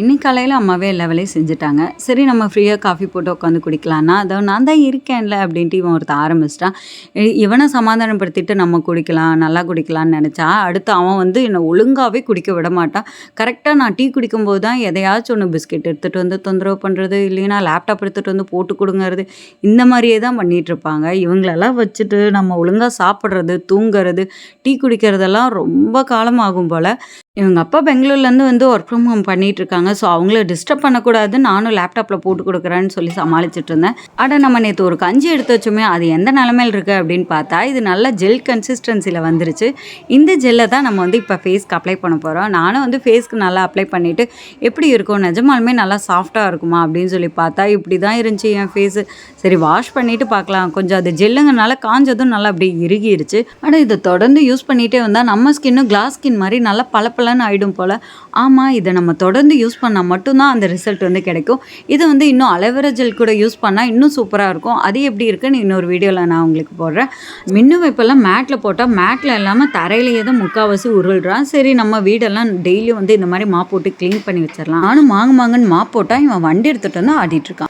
இன்னைக்கு காலையில் அம்மாவே எல்லா வேலையும் செஞ்சுட்டாங்க. சரி நம்ம ஃப்ரீயாக காஃபி போட்டு உட்காந்து குடிக்கலான்னா அதை நான் தான் இருக்கேன்ல அப்படின்ட்டு இவன் ஒருத்தன் ஆரம்பிச்சிட்டான். இவனை சமாதானப்படுத்திட்டு நம்ம குடிக்கலாம் நல்லா குடிக்கலாம்னு நினச்சா அடுத்து அவன் வந்து என்னை ஒழுங்காகவே குடிக்க விட மாட்டான். கரெக்டாக நான் டீ குடிக்கும்போது தான் எதையாச்சும் ஒன்று பிஸ்கெட் எடுத்துகிட்டு வந்து தொந்தரவு பண்ணுறது இல்லைன்னா லேப்டாப் எடுத்துகிட்டு வந்து போட்டு கொடுங்கறது இந்த மாதிரியே தான் பண்ணிகிட்ருப்பாங்க இவங்களெல்லாம் வச்சுட்டு நம்ம ஒழுங்காக சாப்பிட்றது தூங்குறது டீ குடிக்கிறதெல்லாம் ரொம்ப காலமாகும் போல். இவங்க அப்பா பெங்களூர்லேருந்து வந்து ஒர்க் ஃப்ரம் ஹோம் பண்ணிகிட்டு இருக்காங்க ஸோ அவங்கள டிஸ்டர்ப் பண்ணக்கூடாது நானும் லேப்டாப்பில் போட்டு கொடுக்குறேன்னு சொல்லி சமாளிச்சிட்டு இருந்தேன் ஆனால் நம்ம நேற்று ஒரு கஞ்சி எடுத்து வச்சோமே அது எந்த நிலமையில் இருக்குது அப்படின்னு பார்த்தா இது நல்ல ஜெல் கன்சிஸ்டன்சியில் வந்துருச்சு. இந்த ஜெல்லை தான் நம்ம வந்து இப்போ ஃபேஸ்க்கு அப்ளை பண்ண போகிறோம் நானும் வந்து ஃபேஸ்க்கு நல்லா அப்ளை பண்ணிவிட்டு எப்படி இருக்கும் நிஜமாலுமே நல்லா சாஃப்டாக இருக்குமா அப்படின்னு சொல்லி பார்த்தா இப்படி தான் இருந்துச்சு என் ஃபேஸு சரி வாஷ் பண்ணிவிட்டு பார்க்கலாம். கொஞ்சம் அது ஜெல்லுங்கனால காஞ்சதும் நல்லா அப்படியே இறுகிருச்சு. ஆனால் இதை தொடர்ந்து யூஸ் பண்ணிகிட்டே வந்தால் நம்ம ஸ்கின்னும் கிளாஸ் ஸ்கின் மாதிரி நல்லா பளபளன்னு ஆகிடும் போல். ஆமாம் இதை நம்ம தொடர்ந்து யூஸ் பண்ணால் மட்டும்தான் அந்த ரிசல்ட் வந்து கிடைக்கும். இது வந்து இன்னும் அலோவேரா ஜெல் கூட யூஸ் பண்ணால் இன்னும் சூப்பராக இருக்கும். அது எப்படி இருக்குன்னு இன்னொரு வீடியோவில் நான் உங்களுக்கு போடுறேன். மின்னு வைப்பெல்லாம் மேட்டில் போட்டால் மேட்டில் இல்லாமல் தரையிலேயே தான் முக்கால்வாசி உருள்றான். சரி நம்ம வீடெல்லாம் டெய்லியும் வந்து இந்த மாதிரி மாப் போட்டு க்ளீன் பண்ணி வச்சிடலாம். நானும் மாங்கு மாங்கன்னு மாப் போட்டால் இவன் வண்டி எடுத்துகிட்டு வந்து ஆடிட்டுருக்கான்